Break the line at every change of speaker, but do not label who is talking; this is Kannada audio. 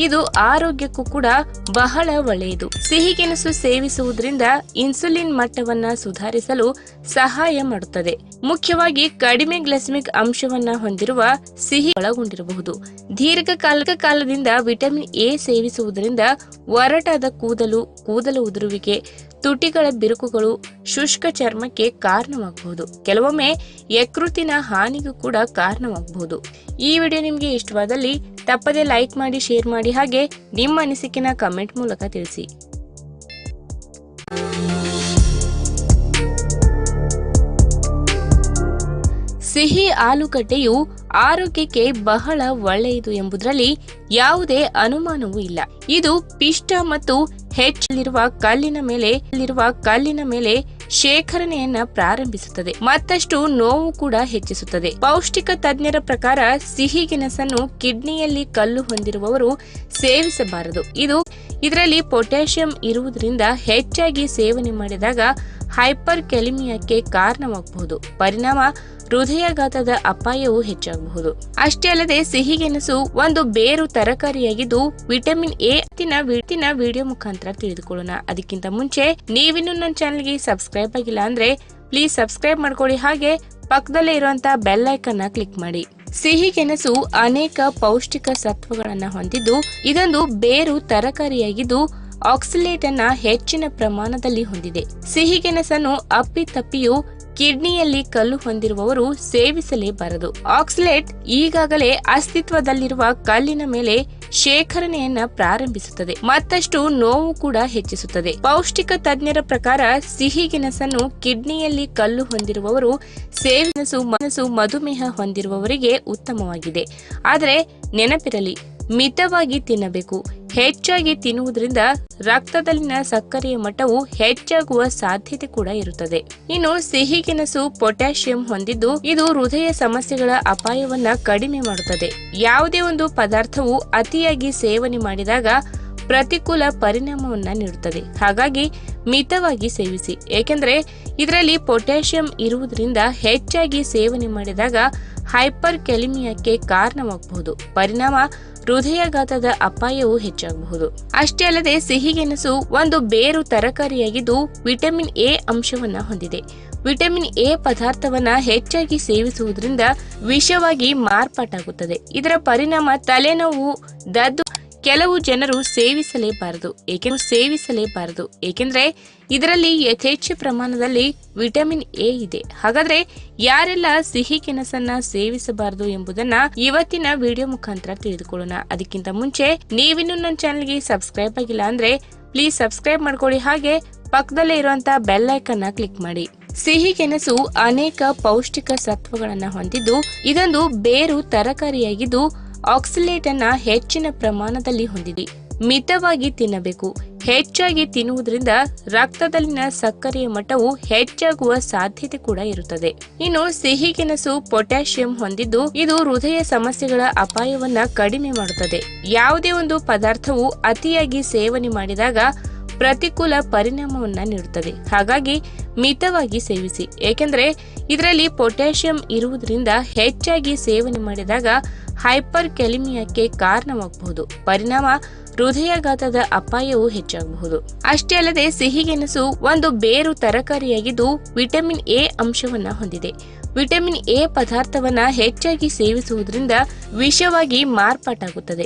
ಇದು ಆರೋಗ್ಯಕ್ಕೂ ಕೂಡ ಬಹಳ ಒಳ್ಳೆಯದು. ಸಿಹಿಗೆಣಸು ಸೇವಿಸುವುದರಿಂದ ಇನ್ಸುಲಿನ್ ಮಟ್ಟವನ್ನ ಸುಧಾರಿಸಲು ಸಹಾಯ ಮಾಡುತ್ತದೆ. ಮುಖ್ಯವಾಗಿ ಕಡಿಮೆ ಗ್ಲೈಸಮಿಕ್ ಅಂಶವನ್ನ ಹೊಂದಿರುವ ಸಿಹಿ ಒಳಗೊಂಡಿರಬಹುದು. ದೀರ್ಘಕಾಲ ಕಾಲದಿಂದ ವಿಟಮಿನ್ ಎ ಸೇವಿಸುವುದರಿಂದ ಒರಟಾದ ಕೂದಲು ಕೂದಲು ಉದುರುವಿಕೆ ತುಟಿಗಳ ಬಿರುಕುಗಳು ಶುಷ್ಕ ಚರ್ಮಕ್ಕೆ ಕಾರಣವಾಗಬಹುದು ಕೆಲವೊಮ್ಮೆ ಯಕೃತಿನ ಹಾನಿಗೂ ಕೂಡ ಕಾರಣವಾಗಬಹುದು ಈ ವಿಡಿಯೋ ನಿಮಗೆ ಇಷ್ಟವಾದಲ್ಲಿ ತಪ್ಪದೆ ಲೈಕ್ ಮಾಡಿ, ಶೇರ್ ಮಾಡಿ ಹಾಗೆ ನಿಮ್ಮ ಅನಿಸಿಕೆನ ಕಮೆಂಟ್ ಮೂಲಕ ತಿಳಿಸಿ. ಸಿಹಿ ಆಲೂಗಡ್ಡೆಯು ಆರೋಗ್ಯಕ್ಕೆ ಬಹಳ ಒಳ್ಳೆಯದು ಎಂಬುದರಲ್ಲಿ ಯಾವುದೇ ಅನುಮಾನವೂ ಇಲ್ಲ. ಇದು ಪಿಷ್ಟ ಮತ್ತು ಹೆಚ್ಚಲಿರುವ ಕಲ್ಲಿನ ಮೇಲೆ ಇರುವ ಕಲ್ಲಿನ ಮೇಲೆ ಶೇಖರಣೆಯನ್ನ ಪ್ರಾರಂಭಿಸುತ್ತದೆ. ಮತ್ತಷ್ಟು ನೋವು ಕೂಡ ಹೆಚ್ಚಿಸುತ್ತದೆ. ಪೌಷ್ಟಿಕ ತಜ್ಞರ ಪ್ರಕಾರ ಸಿಹಿ ಗೆಣಸನ್ನು ಕಿಡ್ನಿಯಲ್ಲಿ ಕಲ್ಲು ಹೊಂದಿರುವವರು ಸೇವಿಸಬಾರದು. ಇದು ಇದರಲ್ಲಿ ಪೊಟ್ಯಾಷಿಯಂ ಇರುವುದರಿಂದ ಹೆಚ್ಚಾಗಿ ಸೇವನೆ ಮಾಡಿದಾಗ ಹೈಪರ್ ಕೆಲಿಮಿಯಾಕ್ಕೆ ಕಾರಣವಾಗಬಹುದು. ಪರಿಣಾಮ ಹೃದಯಾಘಾತದ ಅಪಾಯವೂ ಹೆಚ್ಚಾಗಬಹುದು. ಅಷ್ಟೇ ಅಲ್ಲದೆ ಸಿಹಿಗೆಣಸು ಒಂದು ಬೇರು ತರಕಾರಿಯಾಗಿದ್ದು ವಿಟಮಿನ್ ಎ ವಿಟಿನ ವಿಡಿಯೋ ಮುಖಾಂತರ ತಿಳಿದುಕೊಳ್ಳೋಣ. ಅದಕ್ಕಿಂತ ಮುಂಚೆ ನೀವಿನ್ನು ನನ್ನ ಚಾನಲ್ಗೆ ಸಬ್ಸ್ಕ್ರೈಬ್ ಆಗಿಲ್ಲ ಅಂದ್ರೆ ಪ್ಲೀಸ್ ಸಬ್ಸ್ಕ್ರೈಬ್ ಮಾಡ್ಕೊಳ್ಳಿ. ಹಾಗೆ ಪಕ್ಕದಲ್ಲೇ ಇರುವಂತಹ ಬೆಲ್ ಐಕನ್ ಕ್ಲಿಕ್ ಮಾಡಿ. ಸಿಹಿ ಗೆಣಸು ಅನೇಕ ಪೌಷ್ಟಿಕ ಸತ್ವಗಳನ್ನ ಹೊಂದಿದ್ದು ಇದೊಂದು ಬೇರು ತರಕಾರಿಯಾಗಿದ್ದು ಆಕ್ಸಿಲೇಟ್ ಅನ್ನ ಹೆಚ್ಚಿನ ಪ್ರಮಾಣದಲ್ಲಿ ಹೊಂದಿದೆ. ಸಿಹಿಗೆಣಸನ್ನು ಅಪ್ಪಿತಪ್ಪಿಯು ಕಿಡ್ನಿಯಲ್ಲಿ ಕಲ್ಲು ಹೊಂದಿರುವವರು ಸೇವಿಸಲೇಬಾರದು. ಆಕ್ಸಿಲೇಟ್ ಈಗಾಗಲೇ ಅಸ್ತಿತ್ವದಲ್ಲಿರುವ ಕಲ್ಲಿನ ಮೇಲೆ ಶೇಖರಣೆಯನ್ನ ಪ್ರಾರಂಭಿಸುತ್ತದೆ. ಮತ್ತಷ್ಟು ನೋವು ಕೂಡ ಹೆಚ್ಚಿಸುತ್ತದೆ. ಪೌಷ್ಟಿಕ ತಜ್ಞರ ಪ್ರಕಾರ ಸಿಹಿ ಗೆಣಸನ್ನು ಕಿಡ್ನಿಯಲ್ಲಿ ಕಲ್ಲು ಹೊಂದಿರುವವರು ಸೇವಿಸು ಮನಸ್ಸು ಮಧುಮೇಹ ಹೊಂದಿರುವವರಿಗೆ ಉತ್ತಮವಾಗಿದೆ. ಆದರೆ ನೆನಪಿರಲಿ, ಮಿತವಾಗಿ ತಿನ್ನಬೇಕು. ಹೆಚ್ಚಾಗಿ ತಿನ್ನುವುದರಿಂದ ರಕ್ತದಲ್ಲಿನ ಸಕ್ಕರೆಯ ಮಟ್ಟವು ಹೆಚ್ಚಾಗುವ ಸಾಧ್ಯತೆ ಕೂಡ ಇರುತ್ತದೆ. ಇನ್ನು ಸಿಹಿ ಸಿಹಿಗೆಣಸು ಪೊಟ್ಯಾಷಿಯಂ ಹೊಂದಿದ್ದು ಇದು ಹೃದಯ ಸಮಸ್ಯೆಗಳ ಅಪಾಯವನ್ನ ಕಡಿಮೆ ಮಾಡುತ್ತದೆ. ಯಾವುದೇ ಒಂದು ಪದಾರ್ಥವು ಅತಿಯಾಗಿ ಸೇವನೆ ಮಾಡಿದಾಗ ಪ್ರತಿಕೂಲ ಪರಿಣಾಮವನ್ನ ನೀಡುತ್ತದೆ. ಹಾಗಾಗಿ ಮಿತವಾಗಿ ಸೇವಿಸಿ. ಏಕೆಂದರೆ ಇದರಲ್ಲಿ ಪೊಟ್ಯಾಷಿಯಂ ಇರುವುದರಿಂದ ಹೆಚ್ಚಾಗಿ ಸೇವನೆ ಮಾಡಿದಾಗ ಹೈಪರ್ ಕೆಲಿಮಿಯಾಕ್ಕೆ ಕಾರಣವಾಗಬಹುದು. ಪರಿಣಾಮ ಹೃದಯಾಘಾತದ ಅಪಾಯವು ಹೆಚ್ಚಾಗಬಹುದು. ಅಷ್ಟೇ ಅಲ್ಲದೆ ಸಿಹಿಗೆಣಸು ಒಂದು ಬೇರು ತರಕಾರಿಯಾಗಿದ್ದು ವಿಟಮಿನ್ ಎ ಅಂಶವನ್ನ ಹೊಂದಿದೆ. ವಿಟಮಿನ್ ಎ ಪದಾರ್ಥವನ್ನ ಹೆಚ್ಚಾಗಿ ಸೇವಿಸುವುದರಿಂದ ವಿಷವಾಗಿ ಮಾರ್ಪಾಟಾಗುತ್ತದೆ. ಇದರ ಪರಿಣಾಮ ತಲೆನೋವು, ದದ್ದು ಕೆಲವು ಜನರು ಸೇವಿಸಲೇಬಾರದು, ಏಕೆಂದ್ರೆ ಸೇವಿಸಲೇಬಾರದು. ಏಕೆಂದ್ರೆ ಇದರಲ್ಲಿ ಯಥೇಚ್ಛ ಪ್ರಮಾಣದಲ್ಲಿ ವಿಟಮಿನ್ ಎ ಇದೆ. ಹಾಗಾದ್ರೆ ಯಾರೆಲ್ಲ ಸಿಹಿ ಕೆನಸನ್ನ ಸೇವಿಸಬಾರದು ಎಂಬುದನ್ನ ಇವತ್ತಿನ ವಿಡಿಯೋ ಮುಖಾಂತರ ತಿಳಿದುಕೊಳ್ಳೋಣ. ಅದಕ್ಕಿಂತ ಮುಂಚೆ ನೀವಿನ್ನು ನನ್ನ ಚಾನಲ್ಗೆ ಸಬ್ಸ್ಕ್ರೈಬ್ ಆಗಿಲ್ಲ ಅಂದ್ರೆ ಪ್ಲೀಸ್ ಸಬ್ಸ್ಕ್ರೈಬ್ ಮಾಡ್ಕೊಳ್ಳಿ. ಹಾಗೆ ಪಕ್ಕದಲ್ಲೇ ಇರುವಂತಹ ಬೆಲ್ ಐಕನ್ ಕ್ಲಿಕ್ ಮಾಡಿ. ಸಿಹಿ ಗೆಣಸು ಅನೇಕ ಪೌಷ್ಟಿಕ ಸತ್ವಗಳನ್ನ ಹೊಂದಿದ್ದು, ಇದೊಂದು ಬೇರು ತರಕಾರಿಯಾಗಿದ್ದು ಆಕ್ಸಿಲೇಟ್ ಅನ್ನ ಹೆಚ್ಚಿನ ಪ್ರಮಾಣದಲ್ಲಿ ಹೊಂದಿದೆ. ಮಿತವಾಗಿ ತಿನ್ನಬೇಕು. ಹೆಚ್ಚಾಗಿ ತಿನ್ನುವುದರಿಂದ ರಕ್ತದಲ್ಲಿನ ಸಕ್ಕರೆಯ ಮಟ್ಟವು ಹೆಚ್ಚಾಗುವ ಸಾಧ್ಯತೆ ಕೂಡ ಇರುತ್ತದೆ. ಇನ್ನು ಸಿಹಿ ಗೆಣಸು ಪೊಟ್ಯಾಷಿಯಂ ಹೊಂದಿದ್ದು ಇದು ಹೃದಯ ಸಮಸ್ಯೆಗಳ ಅಪಾಯವನ್ನ ಕಡಿಮೆ ಮಾಡುತ್ತದೆ. ಯಾವುದೇ ಒಂದು ಪದಾರ್ಥವು ಅತಿಯಾಗಿ ಸೇವನೆ ಮಾಡಿದಾಗ ಪ್ರತಿಕೂಲ ಪರಿಣಾಮವನ್ನ ನೀಡುತ್ತದೆ. ಹಾಗಾಗಿ ಮಿತವಾಗಿ ಸೇವಿಸಿ. ಏಕೆಂದರೆ ಇದರಲ್ಲಿ ಪೊಟ್ಯಾಷಿಯಂ ಇರುವುದರಿಂದ ಹೆಚ್ಚಾಗಿ ಸೇವನೆ ಮಾಡಿದಾಗ ಹೈಪರ್ ಕೆಲಿಮಿಯಾಕ್ಕೆ ಕಾರಣವಾಗಬಹುದು. ಪರಿಣಾಮ ಹೃದಯಾಘಾತದ ಅಪಾಯವು ಹೆಚ್ಚಾಗಬಹುದು. ಅಷ್ಟೇ ಅಲ್ಲದೆ ಸಿಹಿಗೆಣಸು ಒಂದು ಬೇರು ತರಕಾರಿಯಾಗಿದ್ದು ವಿಟಮಿನ್ ಎ ಅಂಶವನ್ನ ಹೊಂದಿದೆ. ವಿಟಮಿನ್ ಎ ಪದಾರ್ಥವನ್ನ ಹೆಚ್ಚಾಗಿ ಸೇವಿಸುವುದರಿಂದ ವಿಷವಾಗಿ ಮಾರ್ಪಾಟಾಗುತ್ತದೆ.